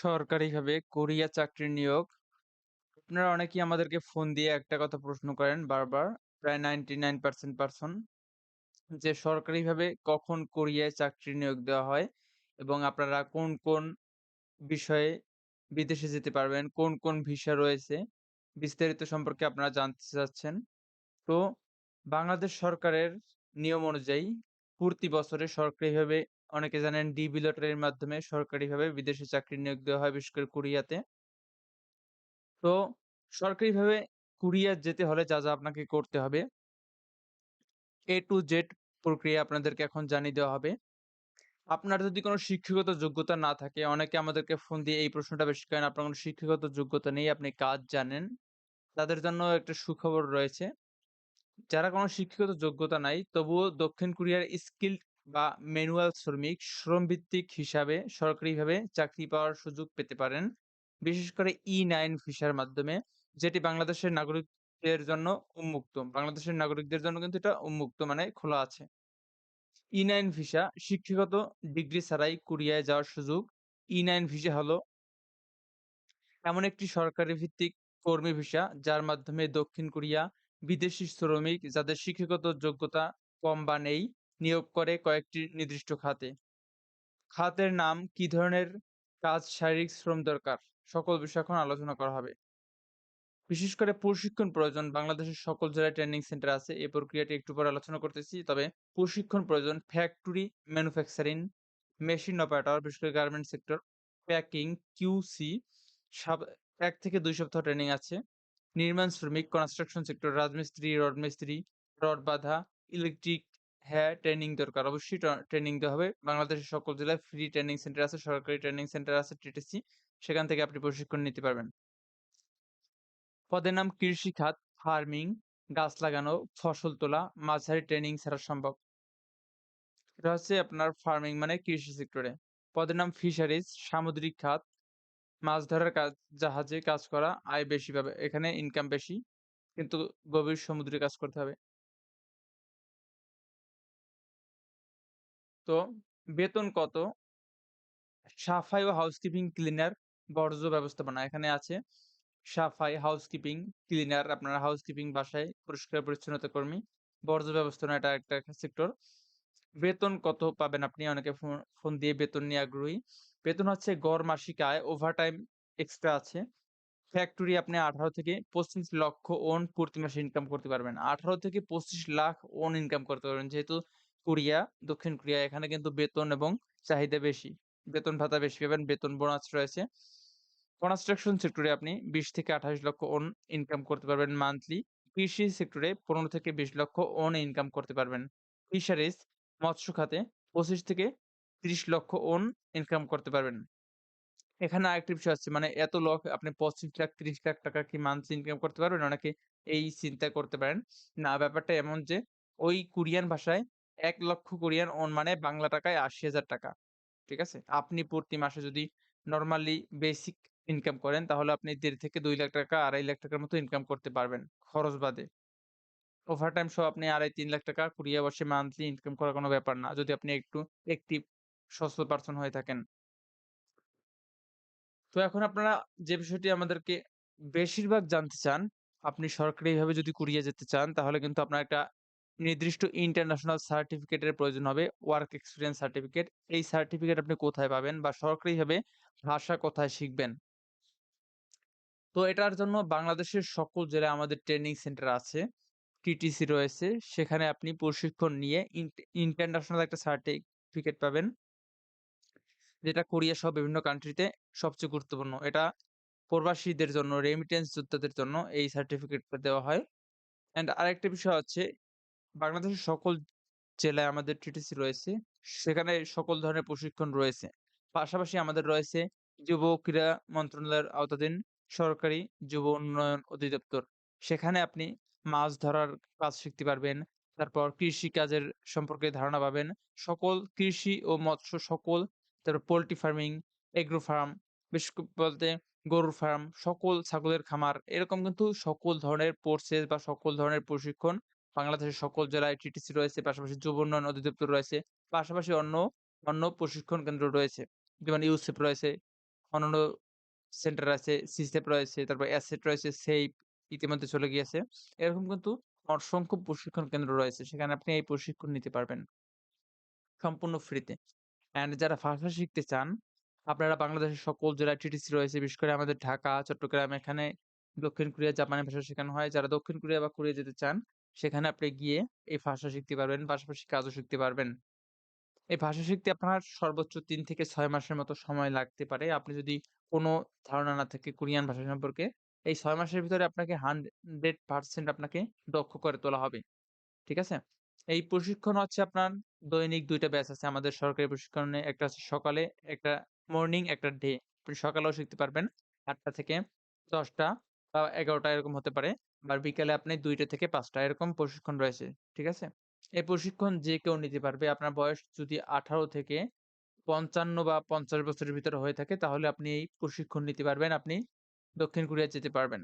সরকারিভাবে কোরিয়া চাকরি নিয়োগ। আপনারা অনেকেই আমাদেরকে ফোন দিয়ে একটা কথা প্রশ্ন করেন বারবার। প্রায় 99% পারসন যে সরকারিভাবে কখন কোরিয়ায় চাকরি নিয়োগ দেওয়া হয় এবং আপনারা কোন, কোন বিষয়ে বিদেশে যেতে পারবেন, কোন, কোন ভিসা রয়েছে, বিস্তারিত সম্পর্কে আপনারা জানতে চাচ্ছেন। তো বাংলাদেশ সরকারের নিয়ম অনুযায়ী প্রতি বছরে সরকারিভাবে অনেকে জানেন ডিবি লটারির মাধ্যমে সরকারিভাবে বিদেশে চাকরি নিয়োগ দেওয়া হয় বিশেষ করে কোরিয়াতে। তো সরকারিভাবে কোরিয়া যেতে হলে যা, যা আপনাকে করতে হবে A to Z প্রক্রিয়া আপনাদেরকে এখন জানিয়ে দেওয়া হবে। আপনার যদি কোনো শিক্ষাগত যোগ্যতা না থাকে, অনেকে আমাদেরকে ফোন দিয়ে এই প্রশ্নটা বেশি করেন, আপনার কোনো শিক্ষাগত যোগ্যতা নেই, আপনি কাজ জানেন। তাদের জন্য একটা সুখবর রয়েছে। যারা কোনো শিক্ষাগত যোগ্যতা নাই, তবুও দক্ষিণ কোরিয়ার স্কিলড বা ম্যানুয়াল শ্রমিক শ্রমভিত্তিক হিসাবে সরকারিভাবে চাকরি পাওয়ার সুযোগ পেতে পারেন। বিশেষ করে ই-9 ভিসার মাধ্যমে, যেটি বাংলাদেশের নাগরিকদের জন্য উন্মুক্ত। বাংলাদেশের নাগরিকদের জন্য কিন্তু এটা উন্মুক্ত মানে খোলা আছে। ই-9 ভিসা শিক্ষাগত ডিগ্রি ছাড়াই কোরিয়ায় যাওয়ার সুযোগ। ই-9 ভিসা হলো এমন একটি সরকারি ভিত্তিক কর্মী ভিসা যার মাধ্যমে দক্ষিণ কোরিয়া বিদেশি শ্রমিক যাদের শিক্ষাগত যোগ্যতা কম বা নেই নিয়োগ করে কয়েকটি নির্দিষ্ট খাতে। খাতের নাম, কি ধরনের কাজ, শারীরিক শ্রম দরকার সকল বিষয় এখন আলোচনা করা হবে। বিশেষ করে প্রশিক্ষণ প্রয়োজন বাংলাদেশের সকল জেলায় ট্রেনিং সেন্টার আছে। এই প্রক্রিয়াটি একটু পরে আলোচনা করতেছি। তবে প্রশিক্ষণ প্রয়োজন ফ্যাক্টরি, ম্যানুফ্যাকচারিং, মেশিন অপারেটর বিশেষ করে গার্মেন্ট সেক্টর, প্যাকিং, কিউসি সাব ১ থেকে দুই সপ্তাহ ট্রেনিং আছে। নির্মাণ শ্রমিক, কনস্ট্রাকশন সেক্টর, রাজমিস্ত্রি, রড মিস্ত্রি, রড বাঁধা, ইলেকট্রিক হ্যাঁ, ট্রেনিং দরকার। অবশ্যই ট্রেনিং দেওয়া হবে। বাংলাদেশের সকল জেলায় ফ্রি ট্রেনিং সেন্টার আছে, সরকারি ট্রেনিং সেন্টার আছে টিটিসি। সেখান থেকে আপনি প্রশিক্ষণ নিতে পারবেন। পদের নাম কৃষি খাত, ফার্মিং, গাছ লাগানো, ফসল তোলা, মাঝারি ট্রেনিং ছাড়া সম্ভব। এটা হচ্ছে আপনার ফার্মিং মানে কৃষি সেক্টরে। পদের নাম ফিশারিজ, সামুদ্রিক খাত, মাছ ধরার কাজ, জাহাজে কাজ করা, আয় বেশি পাবে। এখানে ইনকাম বেশি। কিন্তু গভীর সমুদ্রে কাজ করতে হবে। বেতন কত? সাফাই ও হাউসকিপিং ক্লিনার, বর্জ্য ব্যবস্থাপনা এখানে আছে। সাফাই, হাউসকিপিং, ক্লিনার আপনারা হাউসকিপিং বাসায় পরিষ্কার পরিচ্ছন্নতা কর্মী। বর্জ্য ব্যবস্থাপনা এটা একটা সেক্টর। বেতন কত পাবেন আপনি? অনেকে ফোন দিয়ে বেতন নিয়ে আগ্রহী। বেতন হচ্ছে গড় মাসিক আয়, ওভারটাইম এক্সট্রা আছে। ফ্যাক্টরি আপনি ১৮ থেকে ২৫ লক্ষ ওন প্রতি মাসে ইনকাম করতে পারবেন। ১৮ থেকে ২৫ লাখ ওন ইনকাম করতে পারবেন। যেহেতু কোরিয়া, দক্ষিণ কোরিয়া এখানে কিন্তু বেতন এবং চাহিদা বেশি। বেতন ভাতা বেশি পাবেন, বেতন বোনাস রয়েছে। কনস্ট্রাকশন সেক্টরে আপনি ২০ থেকে ২৮ লক্ষ ওন ইনকাম করতে পারবেন মান্থলি। কৃষি সেক্টরে ১৫ থেকে ২০ লক্ষ ওন ইনকাম করতে পারবেন। ফিশারিজ মৎস্য খাতে ২৫ থেকে ৩০ লক্ষ ওন ইনকাম করতে পারবেন। এখানে আরেকটি বিষয় আছে মানে এত লক আপনি ২৫ লাখ ৩০ লাখ টাকা কি মান্থলি ইনকাম করতে পারবেন? অনেকে এই চিন্তা করতে পারেন। না ব্যাপারটা এমন যে ওই কোরিয়ান ভাষায় ১ লক্ষ কোরিয়ান ওন মানে বাংলা টাকায় ৮০,০০০ টাকা। ঠিক আছে? আপনি প্রতি মাসে যদি নরমালি বেসিক ইনকাম করেন তাহলে আপনি ১.৫ থেকে ২ লাখ টাকা ২.৫ লাখ টাকার মতো ইনকাম করতে পারবেন খরচ বাদে। ওভারটাইম সহ আপনি ২.৫-৩ লাখ টাকা কোরিয়া বসে মান্থলি ইনকাম করার কোনো ব্যাপার না। যদি আপনি একটু অ্যাক্টিভ সচ্ছল পারসন হয়ে থাকেন। তো এখন আপনারা যে বিষয়টি আমাদেরকে বেশিরভাগ জানতে চান, আপনি সরকারিভাবে যদি কোরিয়া যেতে চান তাহলে কিন্তু আপনার একটা নির্দিষ্ট ইন্টারন্যাশনাল সার্টিফিকেটের প্রয়োজন হবে। Work experience certificate. এই সার্টিফিকেট আপনি কোথায় পাবেন বা সরকারিভাবে ভাষা কোথায় শিখবেন? তো এটার জন্য বাংলাদেশের সকল জেলায় আমাদের ট্রেনিং সেন্টার আছে। টিটিসি রয়েছে। সেখানে আপনি প্রশিক্ষণ নিয়ে ইন্টারন্যাশনাল একটা সার্টিফিকেট পাবেন। যেটা কোরিয়া সহ বিভিন্ন কান্ট্রিতে সবচেয়ে গুরুত্বপূর্ণ। এটা প্রবাসীদের জন্য, রেমিটেন্স যোদ্ধাদের জন্য এই সার্টিফিকেটটা দেওয়া হয়। অ্যান্ড আরেকটা বিষয় হচ্ছে বাংলাদেশের সকল জেলায় আমাদের টিটিসি রয়েছে। সেখানে সকল ধরনের প্রশিক্ষণ রয়েছে। পাশাপাশি আমাদের রয়েছে যুব ক্রীড়া মন্ত্রণালয়ের আওতাধীন সরকারি যুব উন্নয়ন অধিদপ্তর। সেখানে আপনি মাছ ধরার কাজ শিখতে পারবেন। তারপর কৃষিকাজের সম্পর্কে ধারণা পাবেন। সকল কৃষি ও মৎস্য সকল তারপর পোল্ট্রি ফার্মিং, এগ্রো ফার্ম, বিশেষ বলতে গরুর ফার্ম, সকল ছাগলের খামার এরকম কিন্তু সকল ধরনের কোর্সেস বা সকল ধরনের প্রশিক্ষণ বাংলাদেশের সকল জেলায় টিটিসি রয়েছে, পাশাপাশি যুব উন্নয়ন অধিদপ্তর রয়েছে। পাশাপাশি অন্য, অন্য প্রশিক্ষণ কেন্দ্র রয়েছে। যেমন ইউসেপ রয়েছে, অন্যান্য সেন্টার আছে, সিসেপ রয়েছে, তারপর অ্যাসেট রয়েছে, সেইপ ইতিমধ্যে চলে গিয়েছে। এরকম কিন্তু অসংখ্য প্রশিক্ষণ কেন্দ্র রয়েছে। সেখানে আপনি এই প্রশিক্ষণ নিতে পারবেন। সম্পূর্ণ ফ্রিতে। অ্যান্ড যারা ভাষা শিখতে চান, আপনারা বাংলাদেশের সকল জেলায় টিটিসি রয়েছে। বিশেষ করে আমাদের ঢাকা, চট্টগ্রাম এখানে দক্ষিণ কোরিয়া, জাপানি ভাষা শেখানো হয়। যারা দক্ষিণ কোরিয়া বা কোরিয়া যেতে চান, সেখানে আপনি গিয়ে এই ভাষা শিখতে পারবেন। পাশাপাশি কাজও শিখতে পারবেন। এই ভাষা শিখতে আপনার সর্বোচ্চ ৩ থেকে ৬ মাসের মতো সময় লাগতে পারে। আপনি যদি কোনো ধারণা না থাকে কোরিয়ান ভাষা সম্পর্কে, এই ৬ মাসের ভিতরে আপনাকে 100% আপনাকে দক্ষ করে তোলা হবে। ঠিক আছে? এই প্রশিক্ষণ হচ্ছে আপনার দৈনিক ২ টা ব্যাচ আছে আমাদের সরকারি প্রশিক্ষণে। একটা হচ্ছে সকালে, একটা মর্নিং, একটা ডে। আপনি সকালেও শিখতে পারবেন আটটা থেকে ১০ টা বা ১১ টা এরকম হতে পারে। আবার বিকালে আপনি ২ টা থেকে ৫ টা এরকম প্রশিক্ষণ রয়েছে। ঠিক আছে? এই প্রশিক্ষণ যে কেউ নিতে পারবে। আপনার বয়স যদি ১৮ থেকে ৫৫ বা ৫০ বছরের ভিতরে হয়ে থাকে তাহলে আপনি এই প্রশিক্ষণ নিতে পারবেন। আপনি দক্ষিণ কোরিয়া যেতে পারবেন।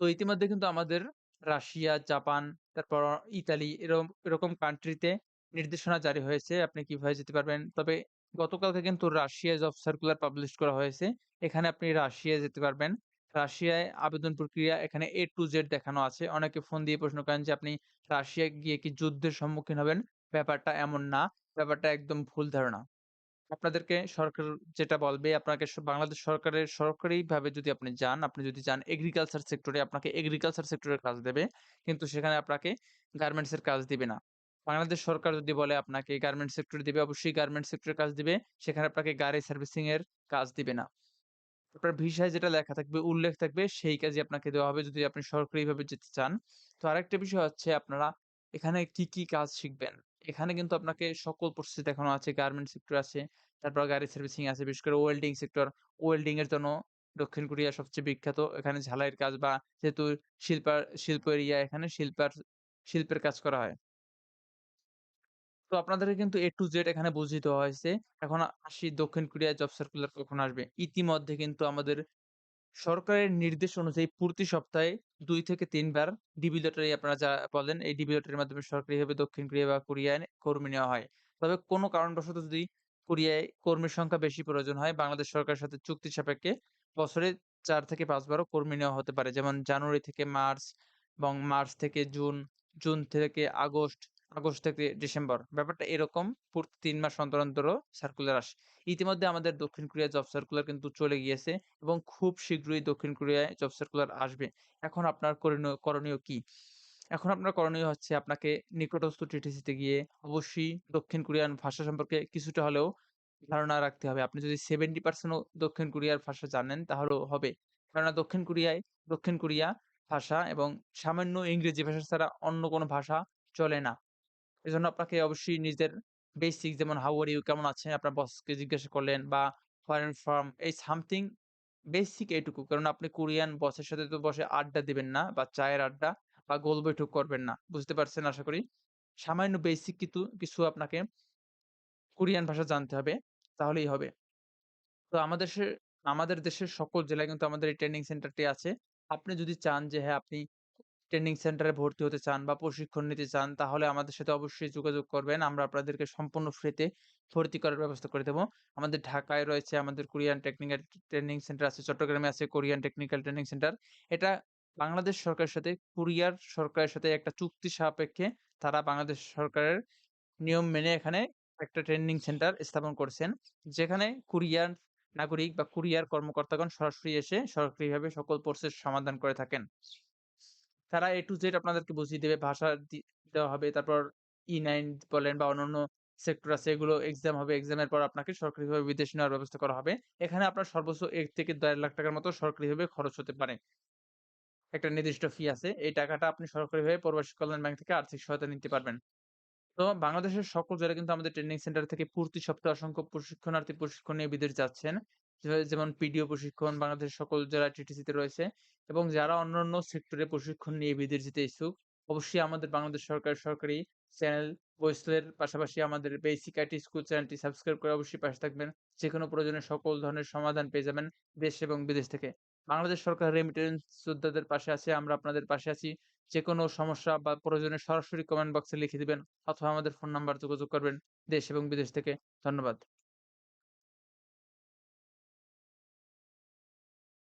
তো ইতিমধ্যে কিন্তু আমাদের রাশিয়া, জাপান, তারপর ইতালি এরম এরকম কান্ট্রিতে নির্দেশনা জারি হয়েছে আপনি কীভাবে যেতে পারবেন। তবে গতকালকে কিন্তু রাশিয়া জব সার্কুলার পাবলিশ করা হয়েছে। এখানে আপনি রাশিয়া যেতে পারবেন। রাশিয়ায় আবেদন প্রক্রিয়া এখানে A to Z দেখানো আছে। অনেকে ফোন দিয়ে প্রশ্ন করেন যে আপনি রাশিয়ায় গিয়ে কি যুদ্ধের সম্মুখীন হবেন? ব্যাপারটা এমন না। ব্যাপারটা একদম ভুল ধারণা। আপনাদেরকে সরকার যেটা বলবে আপনাকে বাংলাদেশ সরকারের সরকারিভাবে যদি আপনি যান, আপনি যদি যান এগ্রিকালচার সেক্টরে আপনাকে এগ্রিকালচার সেক্টরের কাজ দেবে। কিন্তু সেখানে আপনাকে গার্মেন্টস এর কাজ দিবে না। বাংলাদেশ সরকার যদি বলে আপনাকে গার্মেন্টস সেক্টরে দিবে, অবশ্যই গার্মেন্টস সেক্টরের কাজ দিবে। সেখানে আপনাকে গাড়ি সার্ভিসিং এর কাজ দিবে না। আপনার ভিসায় যেটা লেখা থাকবে, উল্লেখ থাকবে সেই কাজই আপনাকে দেওয়া হবে যদি আপনি সরকারিভাবে যেতে চান। তো আরেকটা বিষয় হচ্ছে আপনারা এখানে কি, কি কাজ শিখবেন? এখানে কিন্তু আপনাকে সকল প্রসেস দেখানো আছে। গার্মেন্টস সেক্টর আছে, তারপর গাড়ি সার্ভিসিং আছে, বিশেষ করে ওয়েল্ডিং সেক্টর। ওয়েল্ডিং এর জন্য দক্ষিণ কোরিয়া সবচেয়ে বিখ্যাত। এখানে ঝালাইয়ের কাজ বা যেহেতু শিল্পার শিল্প এরিয়া এখানে শিল্পার শিল্পের কাজ করা হয়। তো আপনাদেরকে কিন্তু A to Z এখানে বুঝিয়ে দেওয়া হয়েছে। এখন আসি দক্ষিণ কোরিয়ায় জব সার্কুলার কখন আসবে? ইতিমধ্যে কিন্তু আমাদের সরকারের নির্দেশ অনুযায়ী প্রতি সপ্তাহে দুই থেকে ৩ বার ডিবি লটারি আপনারা যা বলেন, এই ডিবি লটারির মাধ্যমে সরকারিভাবে দক্ষিণ কোরিয়া বা কোরিয়ায় কর্মী নেওয়া হয়। তবে কোনো কারণবশত যদি কোরিয়ায় কর্মীর সংখ্যা বেশি প্রয়োজন হয়, বাংলাদেশ সরকারের সাথে চুক্তি সাপেক্ষে বছরে চার থেকে ৫ বারও কর্মী নেওয়া হতে পারে। যেমন জানুয়ারি থেকে মার্চ এবং মার্চ থেকে জুন, জুন থেকে আগস্ট, আগস্ট থেকে ডিসেম্বর। ব্যাপারটা এরকম প্রতি ৩ মাস অন্তর, অন্তর সার্কুলার আসে। ইতিমধ্যে আমাদের দক্ষিণ কোরিয়ায় জব সার্কুলার কিন্তু চলে গিয়েছে এবং খুব শীঘ্রই দক্ষিণ কোরিয়ায় জব সার্কুলার আসবে। এখন আপনার করণীয় কি? এখন আপনার করণীয় হচ্ছে আপনাকে নিকটস্থ টিটিসিতে গিয়ে অবশ্যই দক্ষিণ কোরিয়ান ভাষা সম্পর্কে কিছুটা হলেও ধারণা রাখতে হবে। আপনি যদি 70% ও দক্ষিণ কোরিয়ার ভাষা জানেন তাহলেও হবে। কেননা দক্ষিণ কোরিয়ায় দক্ষিণ কোরিয়া ভাষা এবং সামান্য ইংরেজি ভাষা ছাড়া অন্য কোনো ভাষা চলে না। এজন্য আপনাকে অবশ্যই নিজের বেসিক যেমন হাউ আর ইউ কেমন আছেন? আপনার বসকে জিজ্ঞাসা করলেন বা আর ফ্রম এই সামথিং বেসিক এইটুকু। কারণ আপনি কোরিয়ান বসের সাথে তো বসে আড্ডা দিবেন না বা চায়ের আড্ডা বা গোল বৈঠক করবেন না। বুঝতে পারছেন আশা করি। সামান্য বেসিক কিন্তু কিছু আপনাকে কোরিয়ান ভাষা জানতে হবে। তাহলেই হবে। তো আমাদের আমাদের দেশের সকল জেলায় কিন্তু আমাদের এই ট্রেনিং সেন্টারটি আছে। আপনি যদি চান যে হ্যাঁ, আপনি ট্রেনিং সেন্টারে ভর্তি হতে চান বা প্রশিক্ষণ নিতে চান তাহলে আমাদের সাথে অবশ্যই যোগাযোগ করবেন। আমরা আপনাদেরকে সম্পূর্ণ ফ্রিতে ভর্তি করার ব্যবস্থা করে দেব। আমাদের ঢাকায় রয়েছে আমাদের কোরিয়ান টেকনিক্যাল ট্রেনিং সেন্টার আছে, চট্টগ্রামে আছে কোরিয়ান টেকনিক্যাল ট্রেনিং সেন্টার। এটা বাংলাদেশ সরকারের সাথে কোরিয়ার সরকারের সাথে একটা চুক্তি সাপেক্ষে তারা বাংলাদেশ সরকারের নিয়ম মেনে এখানে একটা ট্রেনিং সেন্টার স্থাপন করেছেন। যেখানে কোরিয়ান নাগরিক বা কোরিয়ার কর্মকর্তাগণ সরাসরি এসে সরকারিভাবে সকল প্রসেস সমাধান করে থাকেন। তারা A to Z আপনাদেরকে বুঝিয়ে দেবে। ভাষা দেওয়া হবে। তারপর E9 বলেন বা অন্যান্য সেক্টর আছে, এগুলো এক্সাম হবে। এক্সামের পর আপনাকে সরকারিভাবে বিদেশ নেওয়ার ব্যবস্থা করা হবে। এখানে আপনার সর্বোচ্চ ১ থেকে ১.৫ লাখ টাকার মতো সরকারিভাবে খরচ হতে পারে। একটা নির্দিষ্ট ফি আছে। এই টাকাটা আপনি সরকারিভাবে প্রবাসী কল্যাণ ব্যাংক থেকে আর্থিক সহায়তা নিতে পারবেন। তো বাংলাদেশের সকল জেলায় কিন্তু আমাদের ট্রেনিং সেন্টার থেকে প্রতি সপ্তাহে অসংখ্য প্রশিক্ষণার্থী প্রশিক্ষণ নিয়ে বিদেশ যাচ্ছেন। যেমন পিডিও প্রশিক্ষণ বাংলাদেশের সকল জেলায় টিটিসিতে রয়েছে এবং যারা অন্যান্য সেক্টরে প্রশিক্ষণ নিয়ে বিদেশ যেতে ইচ্ছুক, অবশ্যই আমাদের বাংলাদেশ সরকারের সরকারি চ্যানেল ভয়েসলের পাশাপাশি আমাদের বেসিক আইটি স্কুল চ্যানেলটি সাবস্ক্রাইব করে অবশ্যই পাশে থাকবেন। যে যেকোনো প্রয়োজনে সকল ধরনের সমাধান পেয়ে যাবেন দেশ এবং বিদেশ থেকে। বাংলাদেশ সরকার রেমিটেন্স যোদ্ধাদের পাশে আছে, আমরা আপনাদের পাশে আছি। যে যেকোনো সমস্যা বা প্রয়োজনে সরাসরি কমেন্ট বক্সে লিখে দিবেন অথবা আমাদের ফোন নাম্বার যোগাযোগ করবেন দেশ এবং বিদেশ থেকে। ধন্যবাদ।